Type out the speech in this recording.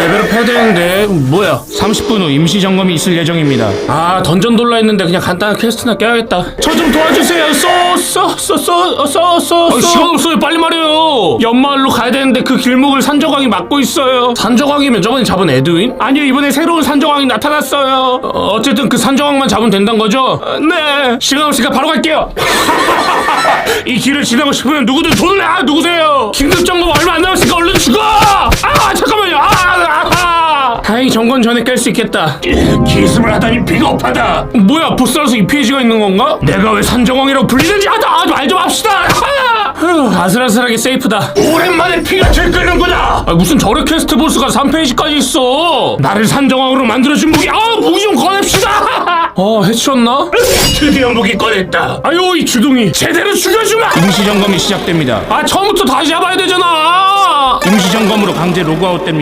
레벨업 해야 되는데 뭐야? 30분 후 임시 점검이 있을 예정입니다. 아 던전 돌라 했는데 그냥 간단한 퀘스트나 깨야겠다. 저 좀 도와주세요. 쏘쏘쏘쏘쏘쏘쏘 아, 시간 없어요. 빨리 말해요. 연마을로 가야 되는데 그 길목을 산저광이 막고 있어요. 산저광이면 저번에 잡은 에드윈? 아니요 이번에 새로운 산저광이 나타났어요. 어, 어쨌든 그 산저광만 잡으면 된다는 거죠? 어, 네. 시간 없으니까 바로 갈게요. 이 길을 지나고 싶으면 누구든 돈을 내! 아, 누구세요? 아. 점검 전에 깰 수 있겠다. 기습을 하다니 비겁하다. 뭐야 보스라서 이 페이지가 있는 건가? 내가 왜 산정왕이라고 불리는지 하다 말좀 합시다. 아! 휴, 아슬아슬하게 세이프다. 오랜만에 피가 들끓는구나 아, 무슨 저래 퀘스트 보스가 3페이지까지 있어. 나를 산정왕으로 만들어준 무기 아 무기 좀 꺼냅시다. 어 해치웠나? 드디어 무기 꺼냈다. 아유 이 주둥이. 제대로 죽여주마! 임시점검이 시작됩니다. 아 처음부터 다시 해봐야 되잖아. 임시점검으로 강제 로그아웃 됩니다